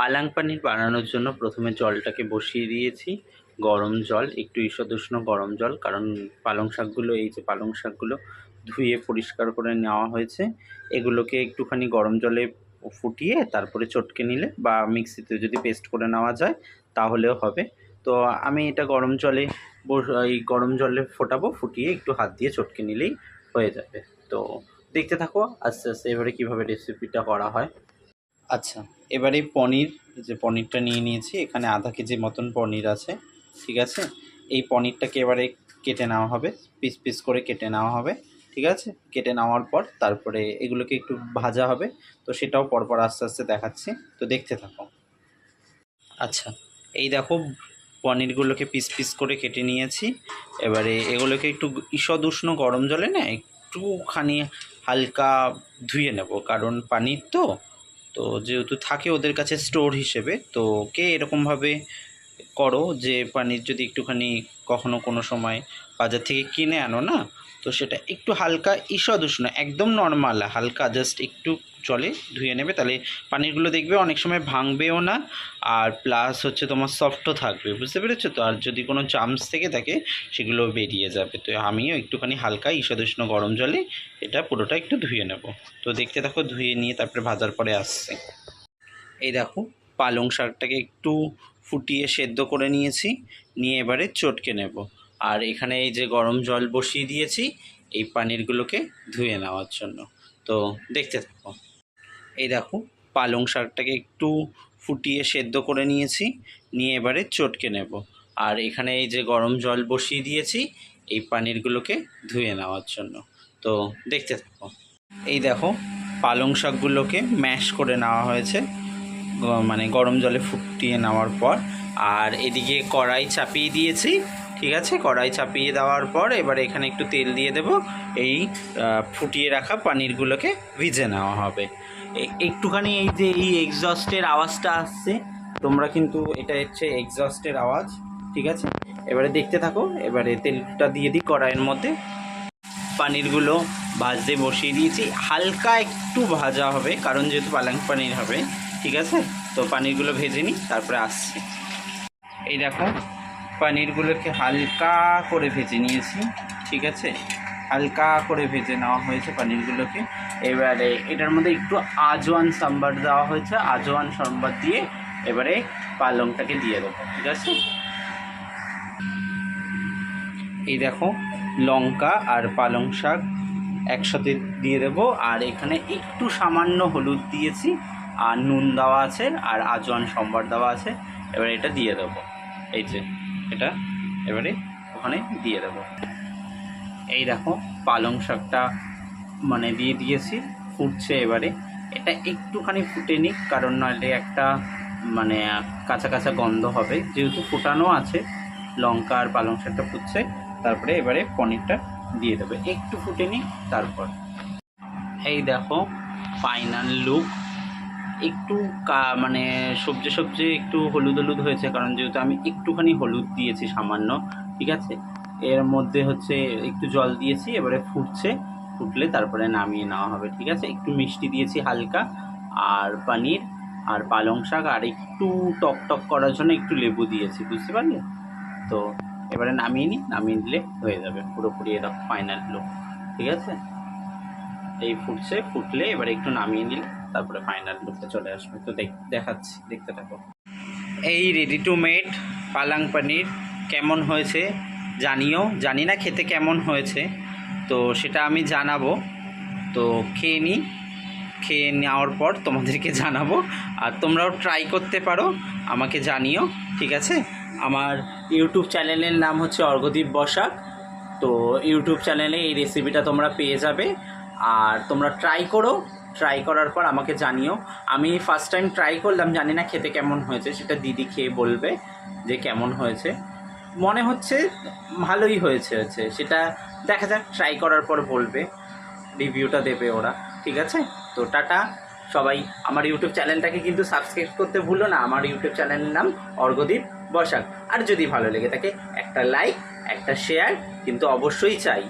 পালাং পানির বানানোর জন্য প্রথমে জলটাকে বসিয়ে দিয়েছি। গরম জল, একটু ঈষদুষ্ণ গরম জল, কারণ পালং শাকগুলো, এই যে পালং শাকগুলো ধুয়ে পরিষ্কার করে নেওয়া হয়েছে, এগুলোকে একটুখানি গরম জলে ফুটিয়ে তারপরে চটকে নিলে বা মিক্সিতে যদি পেস্ট করে নেওয়া যায়, তাহলেও হবে। তো আমি এটা গরম জলে এই গরম জলে ফোটাবো, ফুটিয়ে একটু হাত দিয়ে চটকে নিলেই হয়ে যাবে। তো দেখতে থাকো, আস্তে আস্তে এবারে কীভাবে রেসিপিটা করা হয়। আচ্ছা। এবারে পনির যে পনিরটা নিয়ে নিয়েছি, এখানে আধা কেজি মতন পনির আছে, ঠিক আছে? এই পনিরটাকে এবারে কেটে নেওয়া হবে, পিস পিস করে কেটে নেওয়া হবে, ঠিক আছে? কেটে নেওয়ার পর তারপরে এগুলোকে একটু ভাজা হবে, তো সেটাও পরপর আস্তে আস্তে দেখাচ্ছি, তো দেখতে থাকো। আচ্ছা এই দেখো, পনিরগুলোকে পিস পিস করে কেটে নিয়েছি, এবারে এগুলোকে একটু ঈষদ উষ্ণ গরম জলে না একটুখানি হালকা ধুয়ে নেব, কারণ পানির তো তো যেহেতু থাকে ওদের কাছে স্টোর হিসেবে তো কে এরকমভাবে করো যে পানির যদি একটুখানি কখনো কোনো সময় বাজার থেকে কিনে আনো, না? তো সেটা একটু হালকা ঈষদ উষ্ণ একদম নর্মাল হালকা জাস্ট একটু জলে ধুয়ে নেবে, তাহলে পানিরগুলো দেখবে অনেক সময় ভাঙবেও না আর প্লাস হচ্ছে তোমার সফটও থাকবে, বুঝতে পেরেছ? তো আর যদি কোনো চামচ থেকে থাকে, সেগুলো বেরিয়ে যাবে। তো আমিও একটুখানি হালকা ঈষদুষ্ণ গরম জলে এটা পুরোটা একটু ধুয়ে নেব। তো দেখতে দেখো ধুয়ে নিয়ে তারপরে ভাজার পরে আসছে। এই দেখো, পালং শাকটাকে একটু ফুটিয়ে সেদ্ধ করে নিয়েছি, নিয়ে এবারে চটকে নেব। আর এখানে এই যে গরম জল বসিয়ে দিয়েছি, এই পানিরগুলোকে ধুয়ে নেওয়ার জন্য। তো দেখতে থাকো। এই দেখো, পালং শাকটাকে একটু ফুটিয়ে সেদ্ধ করে নিয়েছি, নিয়ে এবারে চটকে নেব। আর এখানে এই যে গরম জল বসিয়ে দিয়েছি, এই পানিরগুলোকে ধুয়ে নেওয়ার জন্য। তো দেখতে থাকো। এই দেখো, পালং শাকগুলোকে ম্যাশ করে নেওয়া হয়েছে। মানে গরম জলে ফুটিয়ে নেওয়ার পর, আর এদিকে কড়াই চাপিয়ে দিয়েছি, ঠিক আছে? কড়াই চাপিয়ে দেওয়ার পর এবার এখানে একটু তেল দিয়ে দেব। এই ফুটিয়ে রাখা পানিরগুলোকে ভিজে নেওয়া হবে। একটুখানি এই যে এই এক্সস্টের আওয়াজটা আসছে, তোমরা কিন্তু এটা হচ্ছে এক্সস্টের আওয়াজ, ঠিক আছে? এবারে দেখতে থাকো, এবারে তেলটা দিয়ে দিই কড়াইয়ের মধ্যে। পানিরগুলো ভাজতে বসিয়ে দিয়েছি। হালকা একটু ভাজা হবে, কারণ যেহেতু পালাং পানির হবে ঠিক আছে? তো পানিরগুলো ভেজে নিই, তারপরে আসছি। এই দেখো, পানিরগুলোকে হালকা করে ভেজে নিয়েছি, ঠিক আছে? হালকা করে ভেজে নেওয়া হয়েছে পানিরগুলোকে। এবারে এটার মধ্যে একটু আজওয়ান সাম্বার দেওয়া হয়েছে, আজওয়ান সাম্বার দিয়ে এবারে পালংটাকে দিয়ে দেবো, ঠিক আছে? এই দেখো, লঙ্কা আর পালং শাক একসাথে দিয়ে দেবো, আর এখানে একটু সামান্য হলুদ দিয়েছি আর নুন দেওয়া আছে আর আজওয়ান সম্বার দেওয়া আছে। এবারে এটা দিয়ে দেবো। এই যে এটা এবারে ওখানে দিয়ে দেবো। এই দেখো, পালং শাকটা মানে দিয়ে দিয়েছি, ফুটছে এবারে। এটা একটুখানি ফুটে নিক, কারণ নাহলে একটা মানে কাঁচা কাঁচা গন্ধ হবে। যেহেতু ফুটানো আছে, লঙ্কা আর পালং শাকটা ফুটছে, তারপরে এবারে পনিরটা দিয়ে দেবে। একটু ফুটে নিক, তারপর। এই দেখো ফাইনাল লুক একটু মানে সবজি সবজি একটু হলুদ হলুদ হয়েছে, কারণ যেহেতু আমি একটুখানি হলুদ দিয়েছি সামান্য, ঠিক আছে? এর মধ্যে হচ্ছে একটু জল দিয়েছি, এবারে ফুটছে, ফুটলে তারপরে নামিয়ে নেওয়া হবে, ঠিক আছে? একটু মিষ্টি দিয়েছি হালকা, আর পনির, আর পালং শাক, আর একটু টক টক করার জন্য একটু লেবু দিয়েছি, বুঝতে পারলে? তো এবারে নামিয়ে নিই, নামিয়ে দিলে হয়ে যাবে, পুরোপুরি এটা ফাইনাল লুক ঠিক আছে? এই ফুটছে, ফুটলে এবারে একটু নামিয়ে নিলে তারপরে ফাইনাল লুকটা চলে আসবে। তো দেখ, দেখাচ্ছি, দেখতে থাকো। এই রেডি টু মেড পালাং পনির কেমন হয়েছে জানিও। জানি না খেতে কেমন হয়েছে, তো সেটা আমি জানাব। তো খেয়ে নিই খেয়ে নেওয়ার পর তোমাদেরকে জানাব। আর তোমরাও ট্রাই করতে পারো, আমাকে জানিও, ঠিক আছে? আমার ইউটিউব চ্যানেলের নাম হচ্ছে অর্ঘদীপ বসাক। তো ইউটিউব চ্যানেলে এই রেসিপিটা তোমরা পেয়ে যাবে। আর তোমরা ট্রাই করো ট্রাই করার পর আমাকে জানিও। আমি ফার্স্ট টাইম ট্রাই করলাম, জানি না খেতে কেমন হয়েছে, সেটা দিদি খেয়ে বলবে যে কেমন হয়েছে। মনে হচ্ছে ভালোই হয়েছে হচ্ছে, সেটা দেখা যাক ট্রাই করার পর বলবে রিভিউটা দেবে ওরা, ঠিক আছে? তো টাটা, সবাই। আমার ইউটিউব চ্যানেলটাকে কিন্তু সাবস্ক্রাইব করতে ভুলো না, আমার ইউটিউব চ্যানেলের নাম অর্ঘদীপ বসাক। আর যদি ভালো লেগে থাকে, একটা লাইক একটা শেয়ার কিন্তু অবশ্যই চাই।